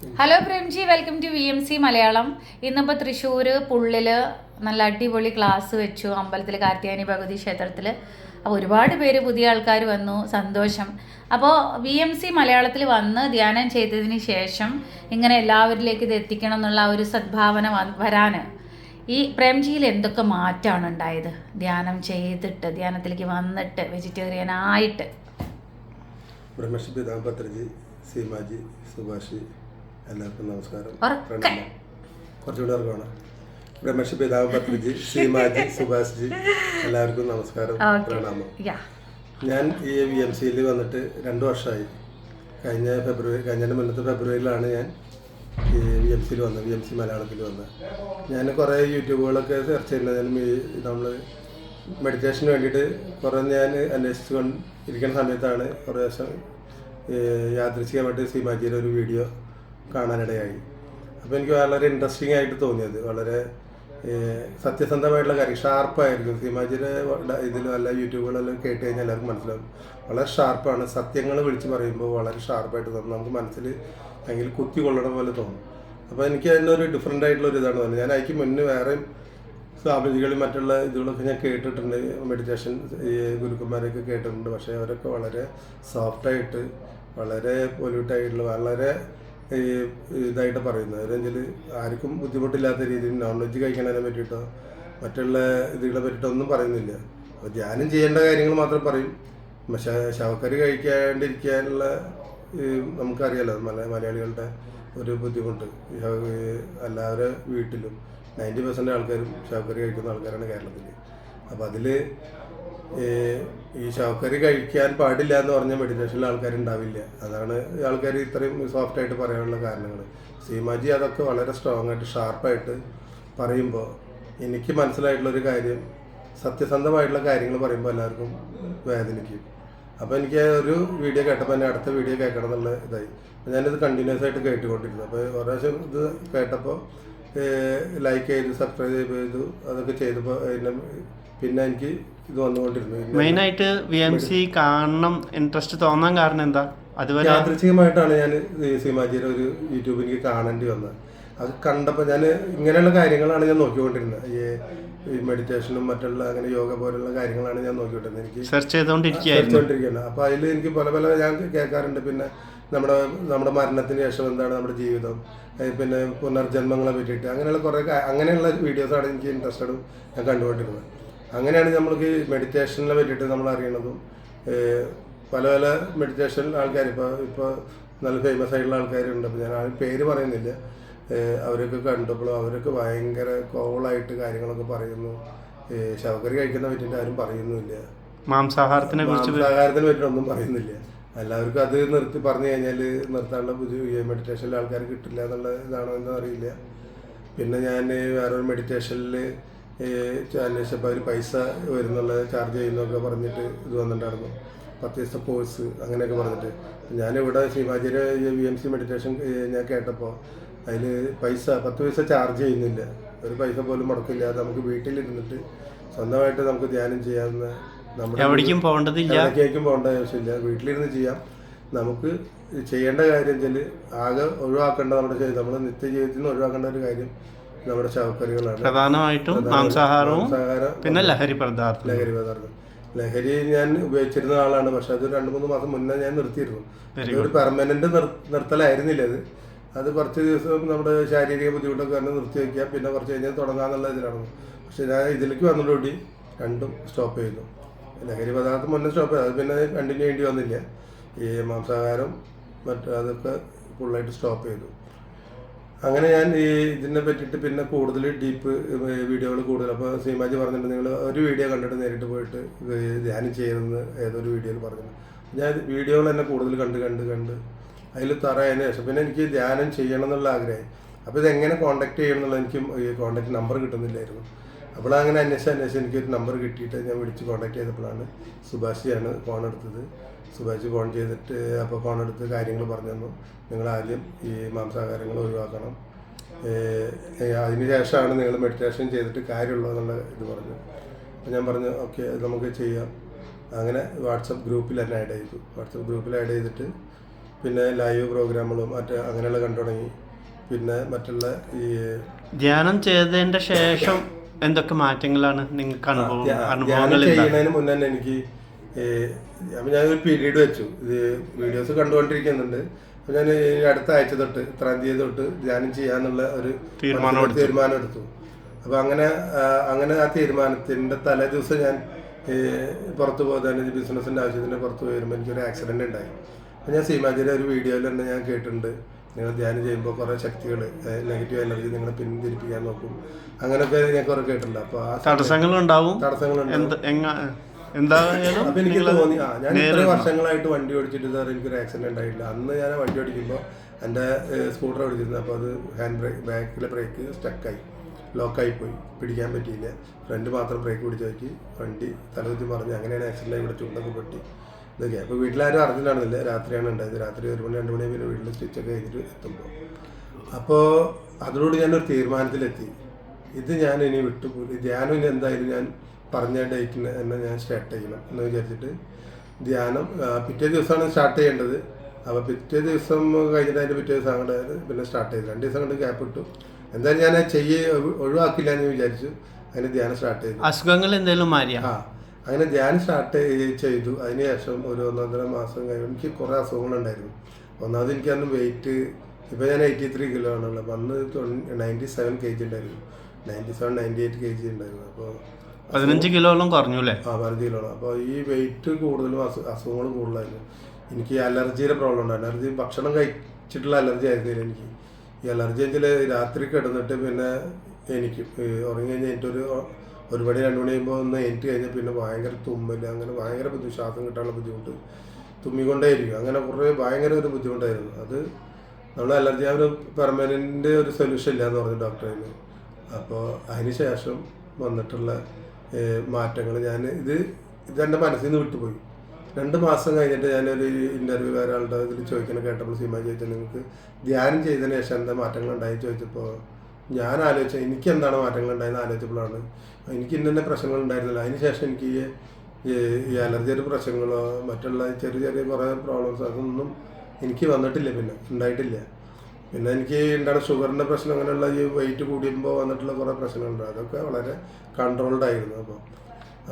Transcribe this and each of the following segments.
Hello Premji welcome to V M C Malayalam ഇന്നിപ്പോൾ തൃശ്ശൂർ പുള്ളിൽ നല്ല അടിപൊളി ക്ലാസ് വെച്ചു. അമ്പലത്തിൽ കാർത്യാനി ഭഗവതി ക്ഷേത്രത്തിൽ അപ്പോൾ ഒരുപാട് പേര് പുതിയ ആൾക്കാർ വന്നു. സന്തോഷം. അപ്പോൾ വി എം സി മലയാളത്തിൽ വന്ന് ധ്യാനം ചെയ്തതിന് ശേഷം ഇങ്ങനെ എല്ലാവരിലേക്ക് ഇത് എത്തിക്കണം എന്നുള്ള ഒരു സദ്ഭാവന വരാൻ ഈ പ്രേംജിയിൽ എന്തൊക്കെ മാറ്റമാണ് ഉണ്ടായത്? ധ്യാനം ചെയ്തിട്ട് ധ്യാനത്തിലേക്ക് വന്നിട്ട് വെജിറ്റേറിയൻ ആയിട്ട്. ബ്രഹ്മശ്രീ ദാമ്പത്രജി സീമാജി സുഭാഷി എല്ലാവർക്കും നമസ്കാരം. ഉറക്കെ. പ്രണാമം രമേശ് പിതാവ് ബ്രഹ്മർഷി ദാമ്പത്രജി സുഭാഷ് സുഭാഷ്ജി എല്ലാവർക്കും നമസ്കാരം. പ്രണാമം. ഞാൻ ഈ വി എം സിയിൽ വന്നിട്ട് രണ്ട് വർഷമായി. കഴിഞ്ഞ ഫെബ്രുവരി കഴിഞ്ഞ മുന്നത്തെ ഫെബ്രുവരിയിലാണ് ഞാൻ ഈ വി എം സിയിൽ വന്നത് വി എം സി മലയാളത്തിൽ വന്നത്. ഞാൻ കുറേ യൂട്യൂബുകളൊക്കെ സെർച്ച് ചെയ്യുന്നതിനും ഈ നമ്മൾ മെഡിറ്റേഷന് വേണ്ടിയിട്ട് കുറേ ഞാൻ അന്വേഷിച്ചു കൊണ്ട് ഇരിക്കുന്ന സമയത്താണ് കുറേ ദിവസം യാദൃശികമായിട്ട് സീമാജിയുടെ ഒരു വീഡിയോ കാണാനിടയായി. അപ്പോൾ എനിക്ക് വളരെ ഇൻട്രസ്റ്റിംഗ് ആയിട്ട് തോന്നിയത്. വളരെ സത്യസന്ധമായിട്ടുള്ള കാര്യം. ഷാർപ്പായിരിക്കും. സിമാജിയുടെ ഇതിലും അല്ല യൂട്യൂബുകളെല്ലാം കേട്ട് കഴിഞ്ഞാൽ എല്ലാവർക്കും മനസ്സിലാവും. വളരെ ഷാർപ്പാണ്. സത്യങ്ങൾ വിളിച്ച് പറയുമ്പോൾ വളരെ ഷാർപ്പായിട്ട് തോന്നും. നമുക്ക് മനസ്സിൽ ഭയങ്കര കുത്തി കൊള്ളണ പോലെ തോന്നും. അപ്പോൾ എനിക്ക് അതിന്റെ ഒരു ഡിഫറെന്റ് ആയിട്ടുള്ള ഒരു ഇതാണ് തോന്നുന്നത് ഞാൻ അതിക്ക് മുന്നേ വേറെയും സ്വാമിജികളും മറ്റുള്ള ഇതുകളൊക്കെ ഞാൻ കേട്ടിട്ടുണ്ട്. മെഡിറ്റേഷൻ ഗുരുക്കന്മാരെയൊക്കെ കേട്ടിട്ടുണ്ട്. പക്ഷേ അവരൊക്കെ വളരെ സോഫ്റ്റായിട്ട് വളരെ പൊല്യൂട്ടായിട്ടുള്ള വളരെ ഇതായിട്ട് പറയുന്നത്. അല്ലെങ്കിൽ ആർക്കും ബുദ്ധിമുട്ടില്ലാത്ത രീതിയിൽ നോൺ വെജ് കഴിക്കണതിനെ പറ്റിയിട്ടോ മറ്റുള്ള ഇതുകളെ പറ്റിയിട്ടോ ഒന്നും പറയുന്നില്ല. അപ്പോൾ ധ്യാനം ചെയ്യേണ്ട കാര്യങ്ങൾ മാത്രം പറയും. ശവക്കറി കഴിക്കാണ്ടിരിക്കാനുള്ള നമുക്കറിയാലോ മല മലയാളികളുടെ ഒരു ബുദ്ധിമുട്ട്. എല്ലാവരുടെ വീട്ടിലും നയന്റി പെർസെന്റ് ആൾക്കാരും ശവക്കറി കഴിക്കുന്ന ആൾക്കാരാണ് കേരളത്തിൽ അപ്പോൾ അതിൽ ഈ ശവക്കറി കഴിക്കാൻ പാടില്ല എന്ന് പറഞ്ഞ മെഡിറ്റേഷനിൽ ആൾക്കാരുണ്ടാവില്ല. അതാണ് ആൾക്കാർ ഇത്രയും സോഫ്റ്റായിട്ട് പറയാനുള്ള കാരണങ്ങൾ. സീമാജി അതൊക്കെ വളരെ സ്ട്രോങ് ആയിട്ട് ഷാർപ്പായിട്ട് പറയുമ്പോൾ എനിക്ക് മനസ്സിലായിട്ടുള്ളൊരു കാര്യം സത്യസന്ധമായിട്ടുള്ള കാര്യങ്ങൾ പറയുമ്പോൾ എല്ലാവർക്കും വേദനിക്കും. അപ്പോൾ എനിക്ക് ഒരു വീഡിയോ കേട്ടപ്പോൾ തന്നെ അടുത്ത വീഡിയോ കേൾക്കണം എന്നുള്ള ഇതായി. ഞാനിത് കണ്ടിന്യൂസ് ആയിട്ട് കേട്ടുകൊണ്ടിരുന്നു. അപ്പോൾ ഒരു ഇത് കേട്ടപ്പോൾ ലൈക്ക് ചെയ്തു സബ്സ്ക്രൈബ് ചെയ്തു അതൊക്കെ ചെയ്തപ്പോൾ പിന്നെ എനിക്ക് ഇത് വന്നുകൊണ്ടിരുന്നത്. മെയിനായിട്ട് വി എം സി കാണണം ഇൻട്രസ്റ്റ് തോന്നാൻ കാരണം എന്താ? അതുവരെ യാദൃച്ഛികമായിട്ടാണ് ഞാൻ സീമാജിയുടെ ഒരു യൂട്യൂബ് എനിക്ക് കാണേണ്ടി വന്നത്. അത് കണ്ടപ്പോൾ ഞാൻ ഇങ്ങനെയുള്ള കാര്യങ്ങളാണ് ഞാൻ നോക്കിക്കൊണ്ടിരുന്നത്. ഈ മെഡിറ്റേഷനും മറ്റുള്ള അങ്ങനെ യോഗ പോലുള്ള കാര്യങ്ങളാണ് ഞാൻ നോക്കിക്കൊണ്ടിരുന്നത്. എനിക്ക് സെർച്ച് ചെയ്തുകൊണ്ടിരിക്കുകയായിരുന്നു അപ്പൊ അപ്പോൾ അതിൽ എനിക്ക് പല പല ഞാൻ കേൾക്കാറുണ്ട്. പിന്നെ നമ്മുടെ നമ്മുടെ മരണത്തിന് ശേഷം എന്താണ് നമ്മുടെ ജീവിതം? പിന്നെ പുനർജന്മങ്ങളെ പറ്റിയിട്ട് അങ്ങനെയുള്ള കുറേ അങ്ങനെയുള്ള വീഡിയോസാണ് എനിക്ക് ഇൻട്രസ്റ്റഡും ഞാൻ കണ്ടുകൊണ്ടിരുന്നത്. അങ്ങനെയാണ് നമ്മൾക്ക് മെഡിറ്റേഷനെ പറ്റിയിട്ട് നമ്മൾ അറിയണതും. പല പല മെഡിറ്റേഷൻ ആൾക്കാർ ഇപ്പോൾ ഇപ്പോൾ നല്ല ഫേമസ് ആയിട്ടുള്ള ആൾക്കാരുണ്ട്. അപ്പോൾ ഞാൻ ആ പേര് പറയുന്നില്ല. അവരൊക്കെ കണ്ടപ്പോഴും അവരൊക്കെ ഭയങ്കര കോളായിട്ട് കാര്യങ്ങളൊക്കെ പറയുന്നു. ശവക്കറി കഴിക്കുന്ന പറ്റിയിട്ട് ആരും പറയുന്നുമില്ല. മാംസാഹാരത്തിനെ കുറിച്ച് മാംസാഹാരത്തിനെ പറ്റിയൊന്നും പറയുന്നില്ല. എല്ലാവർക്കും അത് നിർത്തി പറഞ്ഞു കഴിഞ്ഞാൽ നിർത്താനുള്ള പുതിയ മെഡിറ്റേഷനിൽ ആൾക്കാർ കിട്ടില്ല എന്നുള്ള ഇതാണോ എന്നറിയില്ല പിന്നെ ഞാൻ വേറൊരു മെഡിറ്റേഷനിൽ അന്വേഷിച്ചപ്പോൾ അവർ പൈസ വരുന്നുള്ള ചാർജ് ചെയ്യുന്നൊക്കെ പറഞ്ഞിട്ട് ഇത് വന്നിട്ടുണ്ടായിരുന്നു. പത്ത് ദിവസത്തെ കോഴ്സ് അങ്ങനെയൊക്കെ പറഞ്ഞിട്ട്. ഞാനിവിടെ ശിവാജിയുടെ വി എം സി മെഡിറ്റേഷൻ ഞാൻ കേട്ടപ്പോൾ അതിൽ പൈസ പത്ത് പൈസ ചാർജ് ചെയ്യുന്നില്ല. ഒരു പൈസ പോലും മുടക്കില്ലാതെ നമുക്ക് വീട്ടിലിരുന്നിട്ട് സ്വന്തമായിട്ട് നമുക്ക് ധ്യാനം ചെയ്യാവുന്ന നമ്മുടെ എവിടേക്കും പോകേണ്ടതില്ല. എവിടേക്കും പോകേണ്ട ആവശ്യമില്ല. വീട്ടിലിരുന്ന് ചെയ്യാം. നമുക്ക് ചെയ്യേണ്ട കാര്യം വെച്ചാൽ ആകെ ഒഴിവാക്കേണ്ട നമ്മുടെ നമ്മൾ നമ്മുടെ നിത്യജീവിതത്തിൽ നിന്ന് ഒഴിവാക്കേണ്ട ഒരു കാര്യം നമ്മുടെ ശവക്കറികളാണ് പ്രധാനമായിട്ടും മാംസാഹാരവും പിന്നെ ലഹരി പദാർത്ഥം ലഹരി പദാർത്ഥം. ലഹരി ഞാൻ ഉപയോഗിച്ചിരുന്ന ആളാണ്. പക്ഷെ അത് രണ്ട് മൂന്ന് മാസം മുന്നേ ഞാൻ നിർത്തിയിരുന്നു. ഒരു പെർമനന്റ് നിർത്തലായിരുന്നില്ല അത്. അത് കുറച്ച് ദിവസം നമ്മുടെ ശാരീരിക ബുദ്ധിമുട്ടൊക്കെ തന്നെ നിർത്തി വയ്ക്കുക പിന്നെ കുറച്ച് കഴിഞ്ഞാൽ തുടങ്ങാന്നുള്ള ഇതിലാണ്. പക്ഷെ ഞാൻ ഇതിലേക്ക് വന്നതോടുകൂടി രണ്ടും സ്റ്റോപ്പ് ചെയ്തു. ലഹരി പദാർത്ഥം മുന്നേ സ്റ്റോപ്പ് ചെയ്തു. അത് പിന്നെ കണ്ടിന്യൂ ചെയ്യേണ്ടി വന്നില്ല. ഈ മാംസാഹാരം മറ്റു അതൊക്കെ ഫുള്ളായിട്ട് സ്റ്റോപ്പ് ചെയ്തു. അങ്ങനെ ഞാൻ ഈ ഇതിനെ പറ്റിയിട്ട് പിന്നെ കൂടുതൽ ഡീപ്പ് വീഡിയോകൾ കൂടുതൽ. അപ്പോൾ സീമാജി പറഞ്ഞിട്ടുണ്ട് നിങ്ങൾ ഒരു വീഡിയോ കണ്ടിട്ട് നേരിട്ട് പോയിട്ട് ധ്യാനം ചെയ്യുന്നത് ഏതൊരു വീഡിയോയിൽ പറഞ്ഞു ഞാൻ വീഡിയോകൾ തന്നെ കൂടുതൽ കണ്ട് കണ്ട് കണ്ട് അതിൽ തറയതിന് ശേഷം പിന്നെ എനിക്ക് ധ്യാനം ചെയ്യണം എന്നുള്ള ആഗ്രഹമായി അപ്പോൾ ഇതെങ്ങനെ കോൺടാക്ട് ചെയ്യണം എന്നുള്ള എനിക്ക് ഈ കോൺടാക്ട് നമ്പർ കിട്ടുന്നില്ലായിരുന്നു. അപ്പോൾ അങ്ങനെ അന്വേഷിച്ച് അന്വേഷിച്ച് എനിക്കൊരു നമ്പർ കിട്ടിയിട്ട് ഞാൻ വിളിച്ച് കോൺടാക്ട് ചെയ്തപ്പോഴാണ് സുഭാഷിയാണ് ഫോൺ എടുത്തത്. സുഭാഷ് ഫോൺ ചെയ്തിട്ട് അപ്പോൾ ഫോൺ എടുത്ത് കാര്യങ്ങൾ പറഞ്ഞു തന്നു. നിങ്ങൾ ആദ്യം ഈ മാംസാഹാരങ്ങൾ ഒഴിവാക്കണം. അതിന് ശേഷമാണ് നിങ്ങൾ മെഡിറ്റേഷൻ ചെയ്തിട്ട് കാര്യമുള്ളൂ എന്നുള്ള ഇത് പറഞ്ഞു. അപ്പോൾ ഞാൻ പറഞ്ഞു ഓക്കെ നമുക്ക് ചെയ്യാം. അങ്ങനെ വാട്സപ്പ് ഗ്രൂപ്പിൽ തന്നെ ആഡ് ചെയ്തു. വാട്സപ്പ് ഗ്രൂപ്പിൽ ആഡ് ചെയ്തിട്ട് പിന്നെ ലൈവ് പ്രോഗ്രാമുകളും മറ്റ് അങ്ങനെയുള്ള കണ്ടു തുടങ്ങി. പിന്നെ മറ്റുള്ള ഈ ധ്യാനം ചെയ്തതിന്റെ ശേഷം എന്തൊക്കെ മാറ്റങ്ങളാണ് നിങ്ങൾക്ക് അനുഭവം ചെയ്യുന്നതിന് മുന്നേ തന്നെ എനിക്ക് അപ്പം ഞാനൊരു പീരീഡ് വെച്ചു. ഇത് വീഡിയോസ് കണ്ടുകൊണ്ടിരിക്കുന്നുണ്ട്. അപ്പം ഞാൻ അടുത്ത ആഴ്ച തൊട്ട് ഇത്രാം തീയതി തൊട്ട് ധ്യാനം ചെയ്യാന്നുള്ള ഒരു തീരുമാനം എടുത്തു. അപ്പം അങ്ങനെ അങ്ങനെ ആ തീരുമാനത്തിന്റെ തലേ ദിവസം ഞാൻ പുറത്തു പോകാൻ ബിസിനസ്സിന്റെ ആവശ്യത്തിന് പുറത്ത് വരുമ്പോൾ എനിക്കൊരു ആക്സിഡന്റ് ഉണ്ടായി. അപ്പം ഞാൻ സീമാജിയുടെ ഒരു വീഡിയോയിൽ തന്നെ ഞാൻ കേട്ടിട്ടുണ്ട്. നിങ്ങൾ ധ്യാനം ചെയ്യുമ്പോൾ കുറേ ശക്തികൾ നെഗറ്റീവ് എനർജി നിങ്ങളെ പിന്തിരിപ്പിക്കാൻ നോക്കും. അങ്ങനെയൊക്കെ ഞാൻ കുറേ കേട്ടിട്ടുണ്ട്. അപ്പോൾ ആ തടസ്സങ്ങൾ ഉണ്ടാവും തടസ്സങ്ങൾ ഉണ്ടാവും എങ്ങ എന്തായാലും അപ്പൊ എനിക്ക് തോന്നി ആ ഞാൻ ഇത്ര വർഷങ്ങളായിട്ട് വണ്ടി ഓടിച്ചിട്ട് സാർ എനിക്കൊരു ആക്സിഡന്റ് ആയിട്ടില്ല അന്ന് ഞാൻ വണ്ടി ഓടിക്കുമ്പോൾ എന്റെ സ്കൂട്ടർ ഓടിച്ചിരുന്നു അപ്പോൾ അത് ഹാൻഡ് ബ്രേക്ക് ബാക്കിലെ ബ്രേക്ക് സ്റ്റക്കായി ലോക്കായി പോയി. പിടിക്കാൻ പറ്റിയില്ല. ഫ്രണ്ട് മാത്രം ബ്രേക്ക് പിടിച്ച് നോക്കി വണ്ടി തലകുത്തി പറഞ്ഞു അങ്ങനെയാണ് ആക്സിഡന്റ് ഇവിടെ ചുണ്ടൊക്കെ പൊട്ടി. ഇതൊക്കെ. അപ്പോൾ വീട്ടിലാരും അറിഞ്ഞിട്ടാണെന്നില്ല രാത്രിയാണ് ഉണ്ടായത്. രാത്രി ഒരു മണി രണ്ട് മണി പിന്നെ വീട്ടിൽ സ്റ്റിച്ചൊക്കെ കഴിഞ്ഞിട്ട് എത്തുമ്പോൾ അപ്പോൾ അതിനോട് ഞാനൊരു തീരുമാനത്തിലെത്തി. ഇത് ഞാൻ ഇനി വിട്ടുപോയി ധ്യാനം ഇനി എന്തായാലും ഞാൻ പറഞ്ഞ ഡേറ്റിന് തന്നെ ഞാൻ സ്റ്റാർട്ട് ചെയ്യണം എന്ന് വിചാരിച്ചിട്ട് ധ്യാനം പിറ്റേ ദിവസമാണ് സ്റ്റാർട്ട് ചെയ്യേണ്ടത്. അപ്പോൾ പിറ്റേ ദിവസം കഴിഞ്ഞിട്ട് അതിന്റെ പിറ്റേ ദിവസം അങ്ങോട്ട് പിന്നെ സ്റ്റാർട്ട് ചെയ്തു. രണ്ട് ദിവസം കൊണ്ട് ഗ്യാപ്പ് ഇട്ടു. എന്തായാലും ഞാൻ ചെയ്യ ഒഴിവാക്കില്ല എന്ന് വിചാരിച്ചു. അതിന് ധ്യാനം സ്റ്റാർട്ട് ചെയ്തു. അസുഖങ്ങൾ എന്തെങ്കിലും മാറിയാ? ആ അങ്ങനെ ധ്യാനം സ്റ്റാർട്ട് ചെയ്തു. അതിനുശേഷം ഒരു ഒന്നൊന്നര മാസം കഴിഞ്ഞ് എനിക്ക് കുറേ അസുഖങ്ങളുണ്ടായിരുന്നു ഒന്നാമത് എനിക്ക് അന്ന് വെയിറ്റ് ഇപ്പോൾ ഞാൻ എയ്റ്റി ത്രീ കിലോ ആണുള്ളത്. അപ്പം അന്ന് നയന്റി സെവൻ കെ ജി ഉണ്ടായിരുന്നു. Ninety seven ninety eight K G ഉണ്ടായിരുന്നു. അപ്പോൾ പതിനഞ്ച് കിലോളം കുറഞ്ഞു അല്ലേ ആ പതിനഞ്ച് കിലോളം അപ്പോൾ ഈ വെയിറ്റ് കൂടുതലും അസു അസുഖങ്ങൾ കൂടുതലായിരുന്നു എനിക്ക് അലർജിയുടെ പ്രോബ്ലം ഉണ്ട്. അലർജി ഭക്ഷണം കഴിച്ചിട്ടുള്ള അലർജി ആയിരുന്നില്ല എനിക്ക്. ഈ അലർജി വെച്ചാൽ രാത്രി കിടന്നിട്ട് പിന്നെ എനിക്ക് ഉറങ്ങി കഴിഞ്ഞാൽ എനിക്കൊരു ഒരു മണി രണ്ട് മണി കഴിയുമ്പോൾ ഒന്ന് എനിക്ക് കഴിഞ്ഞാൽ പിന്നെ ഭയങ്കര തുമ്മൽ അങ്ങനെ ഭയങ്കര ബുദ്ധി ശ്വാസം കിട്ടാനുള്ള ബുദ്ധിമുട്ട്. തുമ്മിക്കൊണ്ടേയിരിക്കും. അങ്ങനെ കുറേ ഭയങ്കര ഒരു ബുദ്ധിമുട്ടായിരുന്നു. അത് നമ്മൾ അലർജി ആ ഒരു പെർമനന്റ് ഒരു സൊല്യൂഷൻ ഇല്ല എന്ന് പറഞ്ഞു ഡോക്ടറിന് അപ്പോൾ അതിന് ശേഷം വന്നിട്ടുള്ള മാറ്റങ്ങൾ. ഞാൻ ഇത് ഇതെന്റെ മനസ്സിൽ നിന്ന് വിട്ടുപോയി. രണ്ട് മാസം കഴിഞ്ഞിട്ട് ഞാനൊരു ഇന്റർവ്യൂ ഒരാളുടെ ഇതിൽ ചോദിക്കണം കേട്ടപ്പോൾ സീമ ചോദിച്ചാൽ നിങ്ങൾക്ക് ധ്യാനം ചെയ്തതിന് ശേഷം എന്താ മാറ്റങ്ങൾ ഉണ്ടായി ചോദിച്ചപ്പോൾ ഞാൻ ആലോചിച്ച എനിക്ക് എന്താണ് മാറ്റങ്ങൾ ഉണ്ടായെന്ന് ആലോചിച്ചപ്പോഴാണ്. എനിക്ക് ഇന്ന പ്രശ്നങ്ങൾ ഉണ്ടായിരുന്നില്ല. അതിന് ശേഷം എനിക്ക് ഈ അലർജിയുടെ പ്രശ്നങ്ങളോ മറ്റുള്ള ചെറിയ ചെറിയ കുറേ പ്രോബ്ലംസ് അതൊന്നും എനിക്ക് വന്നിട്ടില്ല പിന്നെ ഉണ്ടായിട്ടില്ല. പിന്നെ എനിക്ക് എന്താണ് ഷുഗറിന്റെ പ്രശ്നം അങ്ങനെയുള്ള ഈ വെയിറ്റ് കൂടിയുമ്പോൾ വന്നിട്ടുള്ള കുറേ പ്രശ്നങ്ങളുണ്ട്. അതൊക്കെ വളരെ കൺട്രോൾഡ് ആയിരുന്നു അപ്പോൾ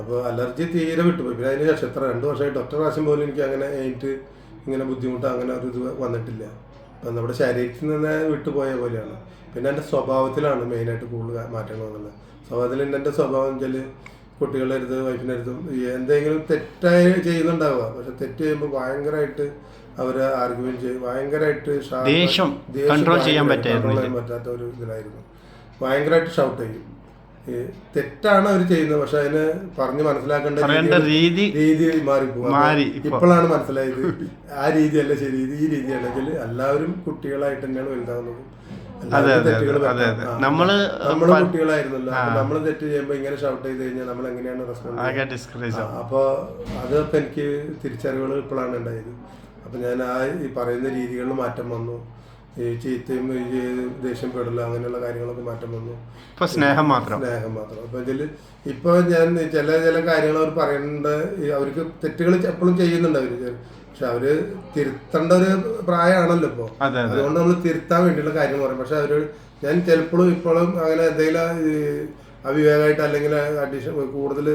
അപ്പോൾ അലർജി തീരെ വിട്ടുപോയി. പിന്നെ അതിന് ശേഷം എത്ര രണ്ട് വർഷമായിട്ട് ഒറ്റ പ്രാവശ്യം പോലും എനിക്ക് അങ്ങനെ ഏറ്റ് ഇങ്ങനെ ബുദ്ധിമുട്ട് അങ്ങനെ ഒരു ഇത് വന്നിട്ടില്ല. അപ്പം നമ്മുടെ ശരീരത്തിൽ നിന്ന് വിട്ടുപോയ പോലെയാണ്. പിന്നെ എന്റെ സ്വഭാവത്തിലാണ് മെയിനായിട്ട് കൂടുതൽ മാറ്റങ്ങൾ വന്നത്. സ്വഭാവത്തിൽ എന്റെ സ്വഭാവം വെച്ചാൽ കുട്ടികളുടെ അടുത്ത് വൈഫിന്റെ അടുത്തും എന്തെങ്കിലും തെറ്റായി ചെയ്യുന്നുണ്ടാവുക. പക്ഷെ തെറ്റ് ചെയ്യുമ്പോൾ ഭയങ്കരമായിട്ട് അവർ ആർഗ്യുമെന്റ് ചെയ്യും. ഭയങ്കരമായിട്ട് ദേഷ്യം കൺട്രോൾ ചെയ്യാൻ പറ്റാത്ത ഒരു ഇതിലായിരുന്നു. ഭയങ്കരമായിട്ട് ഷൗട്ട് ചെയ്യും. തെറ്റാണ് അവർ ചെയ്യുന്നത്. പക്ഷെ അതിന് പറഞ്ഞ് മനസ്സിലാക്കേണ്ട രീതി രീതി മാറിപ്പോ മാറി ഇപ്പൊ. ഇപ്പോഴാണ് മനസ്സിലായത്. ആ രീതിയല്ല ശരി ഈ രീതിയാണെങ്കിൽ എല്ലാവരും കുട്ടികളായിട്ട് തന്നെയാണ് വലുതാവുന്നത്. അതെ, അതെ. നമ്മൾ നമ്മൾ കുട്ടികളായിരുന്നല്ലോ നമ്മൾ തെറ്റ് ചെയ്യുമ്പോ ഇങ്ങനെ ഷൗട്ട് ചെയ്ത് കഴിഞ്ഞാൽ നമ്മൾ എങ്ങനെയാണ് റെസ്പോണ്ട് അപ്പൊ അതൊക്കെ എനിക്ക് തിരിച്ചറിവുകൾ ഇപ്പോഴാണ് ഉണ്ടായത്. അപ്പൊ ഞാൻ ആ ഈ പറയുന്ന രീതികളിൽ മാറ്റം വന്നു. ഈ ചീത്തയും ഈ പെടില്ല അങ്ങനെയുള്ള കാര്യങ്ങളൊക്കെ മാറ്റം വന്നു. ഇപ്പൊ സ്നേഹം മാത്രം. സ്നേഹം മാത്രം. അപ്പൊ ഇതിൽ ഇപ്പൊ ഞാൻ ചില ചില കാര്യങ്ങൾ അവർ പറയുന്നുണ്ട് അവർക്ക് തെറ്റുകൾ എപ്പോഴും ചെയ്യുന്നുണ്ട് അവർ പക്ഷെ അവർ തിരുത്തേണ്ട ഒരു പ്രായമാണല്ലോ അതെ അതുകൊണ്ട് നമ്മൾ തിരുത്താൻ വേണ്ടിയുള്ള കാര്യം പറയും. പക്ഷെ അവർ ഞാൻ ചിലപ്പോഴും ഇപ്പോഴും അങ്ങനെ എന്തെങ്കിലും അവിവേകമായിട്ട് അല്ലെങ്കിൽ അഡീഷൻ കൂടുതൽ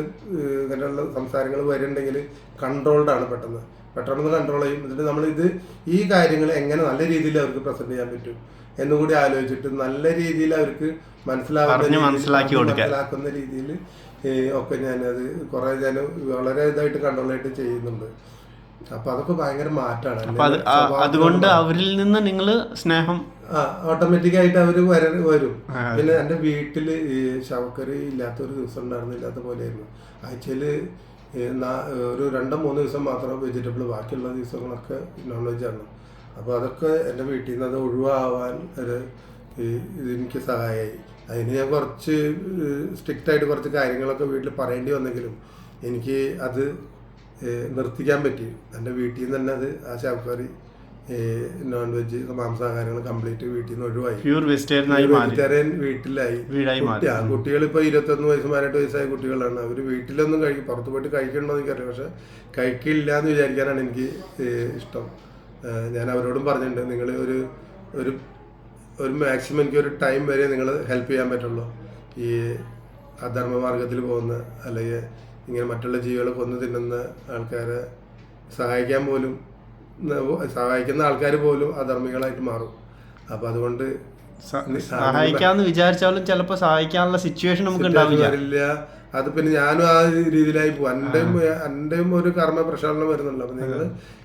ഇങ്ങനെയുള്ള സംസാരങ്ങൾ വരുന്നുണ്ടെങ്കിൽ കൺട്രോൾഡ് ആണ് പെട്ടെന്ന്. പെട്ടെന്ന് കൺട്രോൾ ചെയ്യും. എന്നിട്ട് നമ്മൾ ഇത് ഈ കാര്യങ്ങൾ എങ്ങനെ നല്ല രീതിയിൽ അവർക്ക് പ്രസന്റ് ചെയ്യാൻ പറ്റും എന്നുകൂടി ആലോചിച്ചിട്ട് നല്ല രീതിയിൽ അവർക്ക് മനസ്സിലാവുന്ന മനസ്സിലാക്കുന്ന രീതിയിൽ ഒക്കെ ഞാനത് കുറേ ഞാൻ വളരെ ഇതായിട്ട് കൺട്രോൾ ആയിട്ട് ചെയ്യുന്നുണ്ട്. അപ്പൊ അതൊക്കെ ഭയങ്കര മാറ്റാണ്. അതുകൊണ്ട് അവരിൽ നിന്ന് നിങ്ങൾ സ്നേഹം ഓട്ടോമാറ്റിക് ആയിട്ട് അവർ വരും പിന്നെ എന്റെ വീട്ടിൽ ഈ ശവക്കറി ഇല്ലാത്ത ഒരു ദിവസം ഉണ്ടായിരുന്നില്ലാത്ത പോലെയായിരുന്നു. ആഴ്ചയിൽ ഒരു രണ്ടോ മൂന്നോ ദിവസം മാത്രം വെജിറ്റബിൾ ബാക്കിയുള്ള ദിവസങ്ങളൊക്കെ നോൺ വെജ് ആണ്. അപ്പോൾ അതൊക്കെ എന്റെ വീട്ടിൽ നിന്ന് അത് ഒഴിവാവാൻ ഒരു ഇതെനിക്ക് എനിക്ക് സഹായമായി അതിന് ഞാൻ കുറച്ച് സ്ട്രിക്റ്റ് ആയിട്ട് കുറച്ച് കാര്യങ്ങളൊക്കെ വീട്ടിൽ പറയേണ്ടി വന്നെങ്കിലും എനിക്ക് അത് നിർത്തിക്കാൻ പറ്റി. എന്റെ വീട്ടിൽ നിന്ന് തന്നെ അത് ആ ശവക്കറി നോൺ വെജ് മാംസാഹാരങ്ങൾ കംപ്ലീറ്റ് വീട്ടിൽ നിന്ന് ഒഴിവായി. പ്യൂർ വെജിറ്റേറിയൻ വീട്ടിലായി. കുട്ടികൾ ഇപ്പൊ ഇരുപത്തൊന്ന് വയസ്സ് പതിനെട്ട് വയസ്സായ കുട്ടികളാണ്. അവർ വീട്ടിലൊന്നും കഴിക്കും പുറത്ത് പോയിട്ട് കഴിക്കണമെന്ന് എനിക്കറിയാം പക്ഷെ കഴിക്കില്ല എന്ന് വിചാരിക്കാനാണ് എനിക്ക് ഇഷ്ടം. ഞാൻ അവരോടും പറഞ്ഞിട്ടുണ്ട് നിങ്ങൾ ഒരു ഒരു ഒരു മാക്സിമം എനിക്ക് ഒരു ടൈം വരെ നിങ്ങൾ ഹെൽപ്പ് ചെയ്യാൻ പറ്റുള്ളൂ. ഈ അധർമ്മ മാർഗത്തിൽ പോകുന്ന അല്ലെങ്കിൽ ഇങ്ങനെ മറ്റുള്ള ജീവികളെ കൊന്നു തിന്നുന്ന ആൾക്കാരെ സഹായിക്കാൻ പോലും സഹായിക്കുന്ന ആൾക്കാർ പോലും അധർമ്മികളായിട്ട് മാറും. അപ്പം അതുകൊണ്ട് സഹായിക്കാന്ന് വിചാരിച്ചാലും ചിലപ്പോ സഹായിക്കാനുള്ള സിറ്റുവേഷൻ നമുക്ക് ഉണ്ടാവില്ല. അത് പിന്നെ ഞാനും ആ രീതിയിലായി പോകും എന്റെയും എന്റെയും ഒരു കർമ്മ പ്രക്ഷാളനം വരുന്നുണ്ട്. അപ്പം നിങ്ങൾ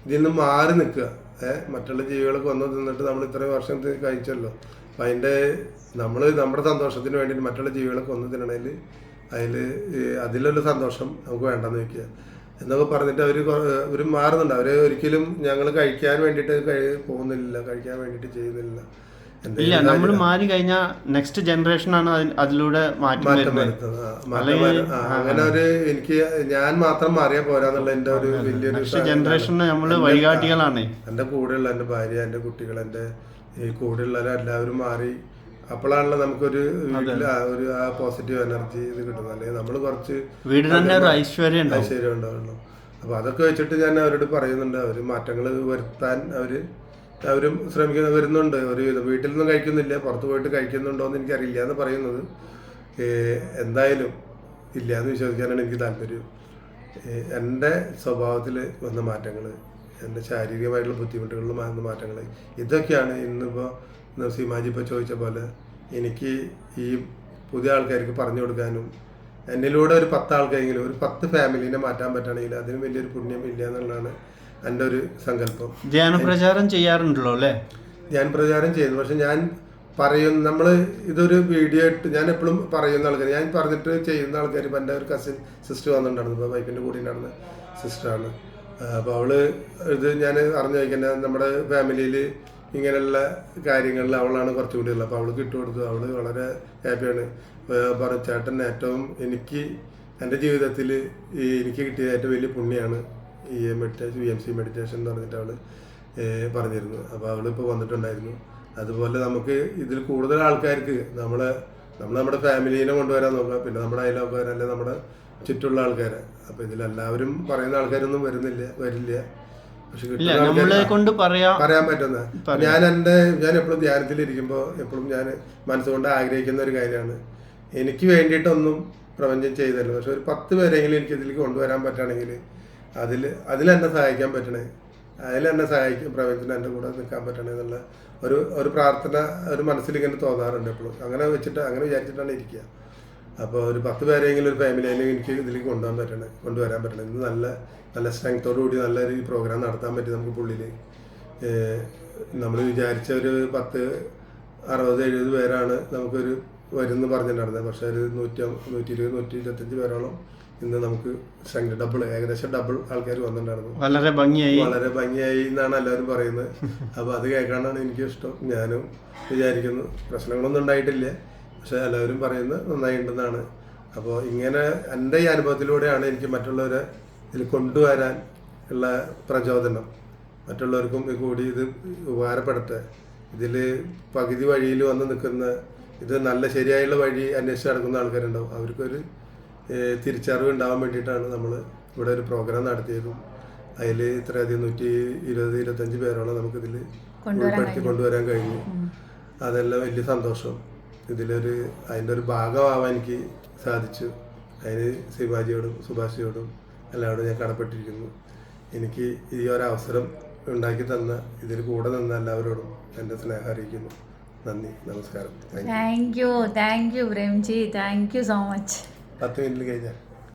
ഇതിൽ നിന്ന് മാറി നിൽക്കുക. ഏഹ് മറ്റുള്ള ജീവികളൊക്കെ വന്നു തിന്നിട്ട് നമ്മൾ ഇത്രയും വർഷം കഴിച്ചല്ലോ. അപ്പം അതിന്റെ നമ്മൾ നമ്മുടെ സന്തോഷത്തിന് വേണ്ടിയിട്ട് മറ്റുള്ള ജീവികളൊക്കെ വന്നു തിന്നണേൽ അതിൽ അതിലൊരു സന്തോഷം നമുക്ക് വേണ്ടെന്ന് വെക്കുക എന്നൊക്കെ പറഞ്ഞിട്ട് അവർ അവർ മാറുന്നുണ്ട്. അവർ ഒരിക്കലും ഞങ്ങൾ കഴിക്കാൻ വേണ്ടിയിട്ട് പോകുന്നില്ല കഴിക്കാൻ വേണ്ടിയിട്ട് ചെയ്യുന്നില്ല. ഇല്ല നമ്മൾ മാറി കഴിഞ്ഞാൽ നെക്സ്റ്റ് ജനറേഷനാണ് അതിലൂടെ മാറ്റം വരുന്നത്. അങ്ങനെ ഒരു എനിക്ക് ഞാൻ മാത്രം മാറിയാ പോരാന്നുള്ള എന്റെ ഒരു വലിയൊരു ജനറേഷന് നമ്മൾ വഴികാട്ടികളാണ്. എന്റെ കൂടെയുള്ള എന്റെ ഭാര്യ എന്റെ കുട്ടികൾ എന്റെ കൂടെയുള്ളവരെല്ലാവരും കൂടെയുള്ള എല്ലാവരും മാറി അപ്പോഴാണല്ലോ നമുക്കൊരു ഒരു ആ പോസിറ്റീവ് എനർജി ഇത് കിട്ടുന്നത്. അല്ലെങ്കിൽ നമ്മൾ കുറച്ച് വീട് തന്നെ ഒരു ഐശ്വര്യം ഐശ്വര്യം ഉണ്ടാവുള്ളൂ. അപ്പൊ അതൊക്കെ വെച്ചിട്ട് ഞാൻ അവരോട് പറയുന്നുണ്ട്. അവർ മാറ്റങ്ങൾ വരുത്താൻ അവർ അവരും ശ്രമിക്കുന്ന വരുന്നുണ്ട്. ഒരു. വീട്ടിൽ നിന്നും കഴിക്കുന്നില്ല. പുറത്ത് പോയിട്ട് കഴിക്കുന്നുണ്ടോ എന്ന് എനിക്കറിയില്ല എന്ന് പറയുന്നത്. എന്തായാലും ഇല്ല എന്ന് വിശ്വസിക്കാനാണ് എനിക്ക് താല്പര്യം. എന്റെ എന്റെ സ്വഭാവത്തിൽ വന്ന മാറ്റങ്ങൾ എന്റെ ശാരീരികമായിട്ടുള്ള ബുദ്ധിമുട്ടുകളിൽ വന്ന മാറ്റങ്ങൾ ഇതൊക്കെയാണ് ഇന്നിപ്പോൾ സീമാജി ഇപ്പോൾ ചോദിച്ച പോലെ എനിക്ക് ഈ പുതിയ ആൾക്കാർക്ക് പറഞ്ഞു കൊടുക്കാനും എന്നിലൂടെ ഒരു പത്ത് ആൾക്കാരെങ്കിലും ഒരു പത്ത് ഫാമിലിനെ മാറ്റാൻ പറ്റുകയാണെങ്കിൽ അതിന് വലിയൊരു പുണ്യം ഇല്ല എന്നുള്ളതാണ് എന്റെ ഒരു സങ്കല്പം. ധ്യാനപ്രചാരം ചെയ്യാറുണ്ടല്ലോ അല്ലേ? ഞാൻ പ്രചാരം ചെയ്യുന്നു. പക്ഷെ ഞാൻ പറയും നമ്മൾ ഇതൊരു വീഡിയോ ഇട്ട് ഞാൻ എപ്പോഴും പറയുന്ന ആൾക്കാർ ഞാൻ പറഞ്ഞിട്ട് ചെയ്യുന്ന ആൾക്കാർ ഇപ്പം എന്റെ ഒരു കസിൻ സിസ്റ്റർ വന്നിട്ടുണ്ടായിരുന്നു. ഇപ്പോൾ വൈഫിന്റെ കൂടെ ഉണ്ടായിരുന്ന സിസ്റ്ററാണ് അപ്പോൾ അവൾ ഇത് ഞാൻ അറിഞ്ഞു വയ്ക്കുന്നത് നമ്മുടെ ഫാമിലിയിൽ ഇങ്ങനെയുള്ള കാര്യങ്ങളിൽ അവളാണ് കുറച്ചുകൂടി ഉള്ളത്. അപ്പോൾ അവൾക്ക് ഇട്ടുകൊടുത്തു അവൾ വളരെ ഹാപ്പിയാണ്. പറഞ്ഞു ചേട്ടൻ ഏറ്റവും എനിക്ക് എന്റെ ജീവിതത്തിൽ എനിക്ക് കിട്ടിയ ഏറ്റവും വലിയ പുണ്യമാണ് ഈ meditation V M C meditation എന്ന് പറഞ്ഞിട്ട് ഏഹ് പറഞ്ഞിരുന്നു. അപ്പോൾ അവളിപ്പോൾ വന്നിട്ടുണ്ടായിരുന്നു. അതുപോലെ നമുക്ക് ഇതിൽ കൂടുതൽ ആൾക്കാർക്ക് നമ്മളെ നമ്മൾ നമ്മുടെ ഫാമിലീനെ കൊണ്ടുവരാൻ നോക്കുക. പിന്നെ നമ്മുടെ അല്ലെങ്കിൽ നമ്മുടെ ചുറ്റുള്ള ആൾക്കാരെ. അപ്പോൾ ഇതിലെല്ലാവരും പറയുന്ന ആൾക്കാരൊന്നും വരുന്നില്ല വരില്ല. ഇല്ല നമ്മളെ കൊണ്ട് പറയാം പറയാൻ പറ്റുന്ന ഞാൻ എന്റെ ഞാൻ എപ്പോഴും ധ്യാനത്തിലിരിക്കുമ്പോൾ എപ്പോഴും ഞാൻ മനസ്സുകൊണ്ട് ആഗ്രഹിക്കുന്ന ഒരു കാര്യമാണ്. എനിക്ക് വേണ്ടിയിട്ടൊന്നും പ്രപഞ്ചം ചെയ്തല്ലോ. പക്ഷെ ഒരു പത്ത് പേരെങ്കിലും എനിക്ക് ഇതിലേക്ക് കൊണ്ടുവരാൻ പറ്റുകയാണെങ്കിൽ അതിൽ അതിലെന്നെ സഹായിക്കാൻ പറ്റണേ. അതിലെന്നെ സഹായിക്കും പ്രപഞ്ചത്തിന് എന്റെ കൂടെ നിൽക്കാൻ പറ്റണേ എന്നുള്ള ഒരു ഒരു പ്രാർത്ഥന ഒരു മനസ്സിൽ ഇങ്ങനെ തോന്നാറുണ്ട് എപ്പോഴും. അങ്ങനെ വെച്ചിട്ട് അങ്ങനെ വിചാരിച്ചിട്ടാണ് ഇരിക്കുക. അപ്പോൾ ഒരു പത്ത് പേരെങ്കിലും ഒരു ഫാമിലിയിലും എനിക്ക് ഇതിലേക്ക് കൊണ്ടുപോകാൻ പറ്റണേ കൊണ്ടുവരാൻ പറ്റണേ. ഇന്ന് നല്ല നല്ല സ്ട്രെങ്തോടു കൂടി നല്ലൊരു പ്രോഗ്രാം നടത്താൻ പറ്റി നമുക്ക് പുള്ളിയിൽ നമ്മൾ വിചാരിച്ച ഒരു പത്ത് അറുപത് എഴുപത് പേരാണ് നമുക്കൊരു വരുന്ന് പറഞ്ഞിട്ടുണ്ടായിരുന്നത് പക്ഷേ ഒരു നൂറ്റി നൂറ്റി ഇരുപത് നൂറ്റി ഇരുപത്തഞ്ച് പേരോളം ഇന്ന് നമുക്ക് സ്ട്രെങ്ത് ഡബിൾ ഏകദേശം ഡബിൾ ആൾക്കാർ വന്നിട്ടുണ്ടായിരുന്നു. വളരെ ഭംഗിയായി. വളരെ ഭംഗിയായി എന്നാണ് എല്ലാവരും പറയുന്നത്. അപ്പോൾ അത് കേൾക്കാനാണ് എനിക്ക് ഇഷ്ടം ഞാനും വിചാരിക്കുന്നു. പ്രശ്നങ്ങളൊന്നും ഉണ്ടായിട്ടില്ല. പക്ഷെ എല്ലാവരും പറയുന്നത് നന്നായിട്ടുണ്ടെന്നാണ്. അപ്പോൾ ഇങ്ങനെ എന്റെ ഈ അനുഭവത്തിലൂടെയാണ് എനിക്ക് മറ്റുള്ളവരെ ഇതിൽ കൊണ്ടുവരാൻ ഉള്ള പ്രചോദനം. മറ്റുള്ളവർക്കും കൂടി ഇത് ഉപകാരപ്പെടട്ടെ. ഇതിൽ പകുതി വഴിയിൽ വന്ന് നിൽക്കുന്ന ഇത് നല്ല ശരിയായുള്ള വഴി അന്വേഷിച്ച് നടക്കുന്ന ആൾക്കാരുണ്ടാവും. അവർക്കൊരു തിരിച്ചറിവ് ഉണ്ടാവാൻ വേണ്ടിയിട്ടാണ് നമ്മൾ ഇവിടെ ഒരു പ്രോഗ്രാം നടത്തിയതും. അതിൽ ഇത്രയധികം നൂറ്റി ഇരുപത് ഇരുപത്തഞ്ച് പേരോളം നമുക്കിതിൽ ഉൾപ്പെടുത്തി കൊണ്ടുവരാൻ കഴിഞ്ഞു അതെല്ലാം വലിയ സന്തോഷം. ഇതിലൊരു അതിന്റെ ഒരു ഭാഗമാവാൻ എനിക്ക് സാധിച്ചു. അതിന് ശിവാജിയോടും സുഭാഷിയോടും എല്ലാവരോടും ഞാൻ കടപ്പെട്ടിരിക്കുന്നു. എനിക്ക് ഈ ഒരു അവസരം ഉണ്ടാക്കി തന്ന ഇതിൽ കൂടെ നിന്ന എല്ലാവരോടും എന്റെ സ്നേഹം അറിയിക്കുന്നു. നന്ദി നമസ്കാരം. Thank you thank you Premji thank you so much പത്ത് മിനിറ്റിൽ കഴിഞ്ഞാൽ.